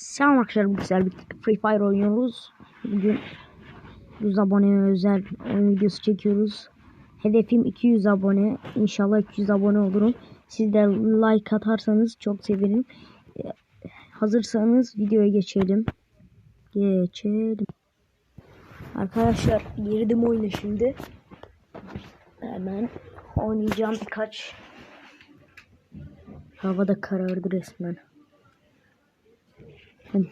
Selam arkadaşlar güzel bir Free Fire oynuyoruz. Bugün 100 aboneye özel oyun videosu çekiyoruz. Hedefim 200 abone. İnşallah 200 abone olurum. Siz de like atarsanız çok sevinirim. Ee, Hazırsanız videoya geçelim. Geçelim. Arkadaşlar girdim oyuna şimdi. Hemen oynayacağım birkaç. Havada karardı resmen. Hadi.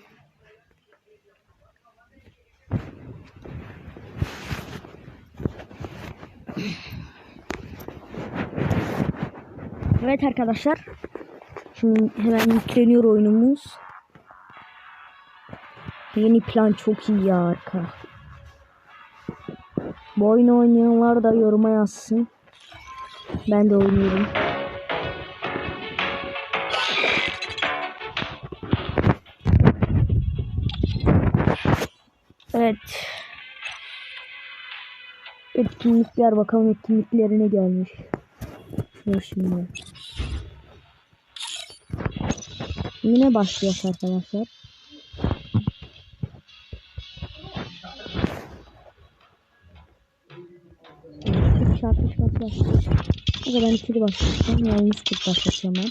Evet arkadaşlar. Şimdi hemen yükleniyor oyunumuz. Yeni plan çok iyi ya arka. Bu oyunu oynayanlar da yoruma yazsın. Ben de oynuyorum. Evet. Etkinlikler bakalım etkinliklerine gelmiş. Dur şimdi. Yine başlıyor arkadaşlar. Evet, çarpışması başlıyor. Da ben ikili başlayacağım. Yani 100 kurt başlatacağım ben.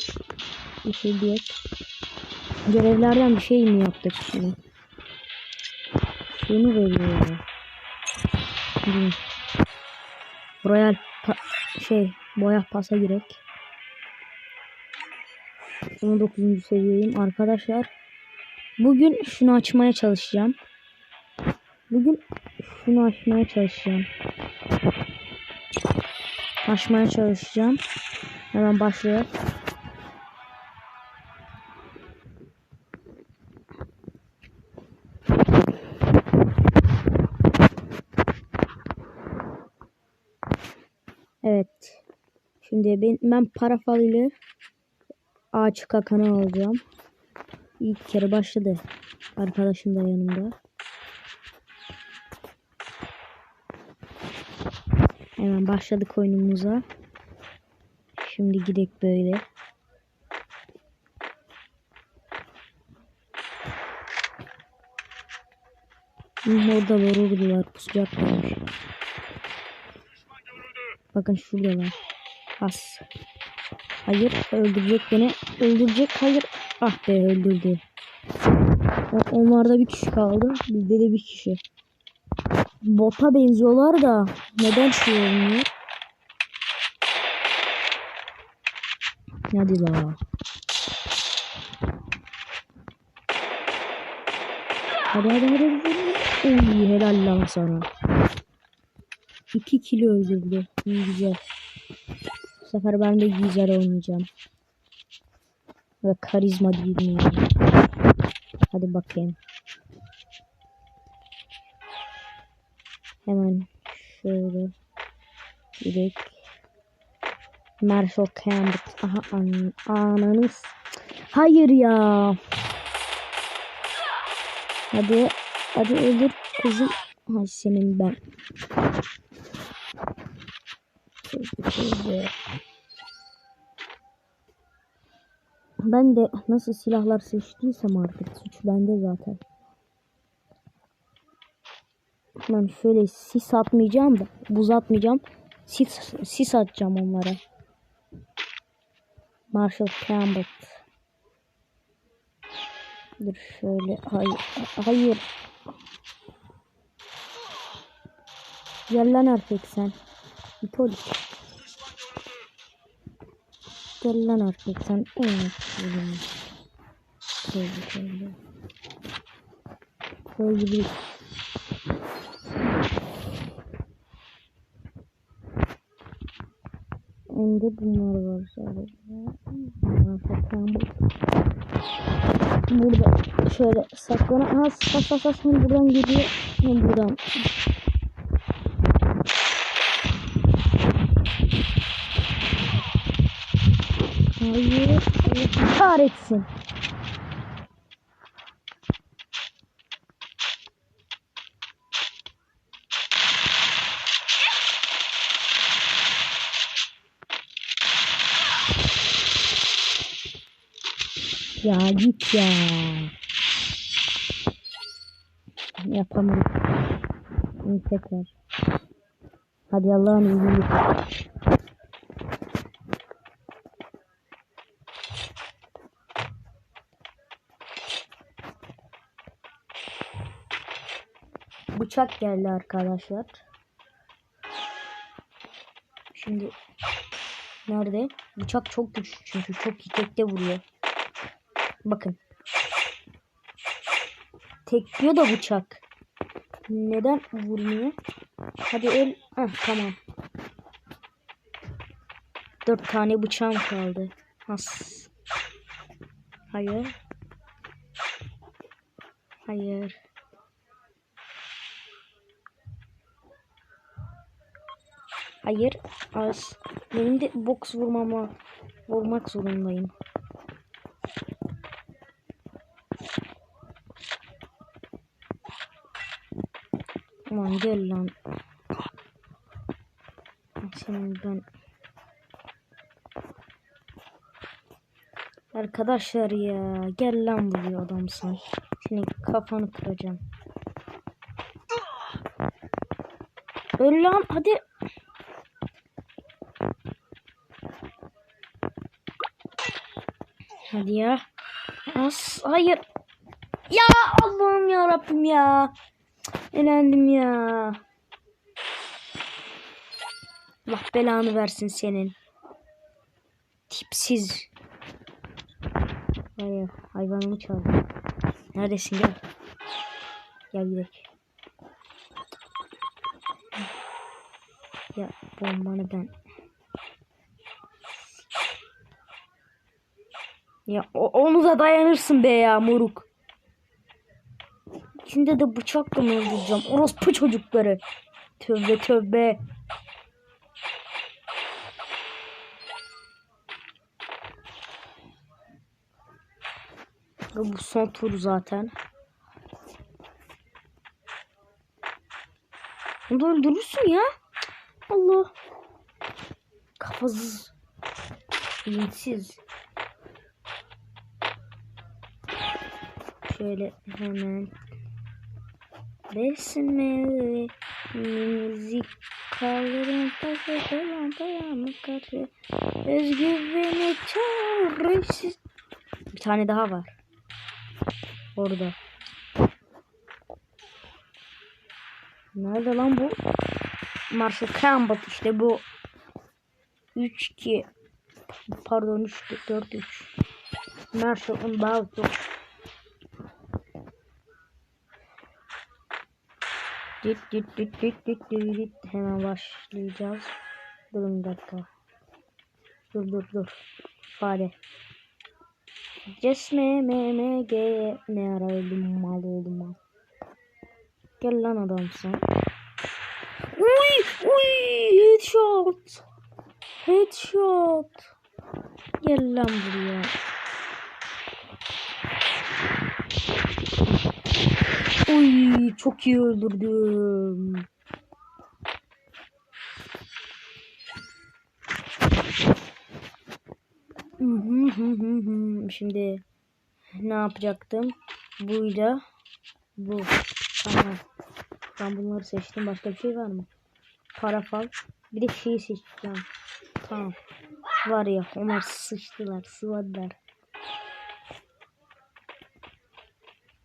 Bir şey diye. Görevlerden bir şey mi yaptık şimdi? Şunu veriyor. Şimdi Royal şey boya pasa girek. 19. seviyeyim arkadaşlar. Bugün şunu açmaya çalışacağım. Bugün şunu açmaya çalışacağım. Açmaya çalışacağım. Hemen başlayalım. Evet. Şimdi ben, ben para falıyla ağaç kakanı alacağım. İlk kere başladı. Arkadaşım da yanımda. Hemen başladık oyunumuza. Şimdi gidek böyle. Orada vururdular. Pusu yaptılar. Bakın şuradalar. As. Hayır öldürecek beni. Öldürecek hayır. Ah be öldürdü. Onlarda bir kişi kaldı. Bizde de bir kişi. Bota benziyorlar da neden şey olmuyor? Hadi la. Hadi hadi hadi. hadi. Uy helal lan sana. 2 kilo öldürdü. İyi güzel. Bu sefer ben de güzel oynayacağım. Ve karizma yani. Hadi bakayım. Hemen şöyle direkt Marshall Campbell. Aha an ananız. Hayır ya. Hadi hadi öldür kızım. Ay senin ben. Ben de nasıl silahlar seçtiysem artık suç bende zaten. Ben şöyle sis atmayacağım da buz atmayacağım. Sis, sis atacağım onlara. Marshall Campbell. Dur şöyle. Hayır. Hayır. Gel lan erkek sen. Bir polis. Gel lan erkek sen. Evet. Şöyle. Şöyle şöyle. Şöyle bir. Önde bunlar var sadece. Bu. Burada şöyle saklan. Ha sas sas sas buradan geliyor buradan. Hayır. Allah. Ya git ya. yapamadık. Şimdi tekrar. Hadi Allah'ın izniyle. Bıçak geldi arkadaşlar. Şimdi nerede? Bıçak çok güçlü çünkü çok tekte vuruyor. Bakın. Tekliyor da bıçak. Neden vurmuyor? Hadi öl. Heh, tamam. Dört tane bıçağım kaldı. Has. Hayır. Hayır. Hayır. Az. Benim de boks vurmama vurmak zorundayım. Aman gel lan. Senin ben Arkadaşlar ya gel lan buraya adamsın. Senin kafanı kıracağım. Öl lan hadi. Hadi ya. As hayır. Ya Allah'ım ya Rabbim ya. Elendim ya. Allah belanı versin senin. Tipsiz. Hayır, hayvanımı çaldı. Neredesin gel. Gel gidelim. Ya bombanı ben. Ya onu da dayanırsın be ya moruk. İçinde de bıçakla mı öldüreceğim? Orospu çocukları. Tövbe tövbe. Bu son tur zaten. Onu da öldürürsün ya. Allah. Kafasız. Beyinsiz. Şöyle hemen Besmele müzik kaldırın. Taşı falan dayanı karşı özgüveni çağrışız bir tane daha var. Orada. Nerede lan bu? Marshall Combat işte bu. 3 2 pardon 3 4 3 Marshall'ın Balto Dit dit dit dit dit dit dit. Hemen başlayacağız. Durun bir dakika. Dur dur dur. Fare. Cesme me me ge ne ara öldüm mal oldum mal. Gel lan adamsın. Uy uy headshot. Headshot. Gel lan buraya. Uy çok iyi öldürdüm. Şimdi ne yapacaktım? Buyla bu. Tamam. Ben bunları seçtim. Başka bir şey var mı? Parafal. Bir de şeyi seçeceğim. Tamam. Var ya onlar sıçtılar. Sıvadılar.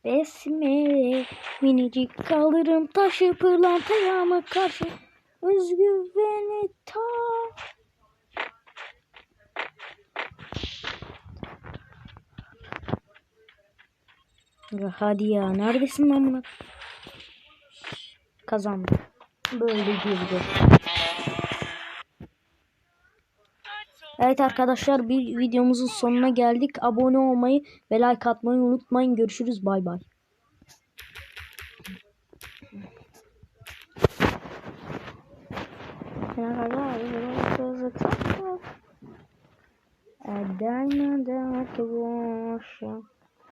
Besmele minicik kalırım taşı pırlantaya mı karşı özgüveni ta Hadi ya neredesin lan bunu? Kazandım. Böyle girdi. Evet arkadaşlar bir videomuzun sonuna geldik. Abone olmayı ve like atmayı unutmayın. Görüşürüz. Bay bay. Diamond, diamond,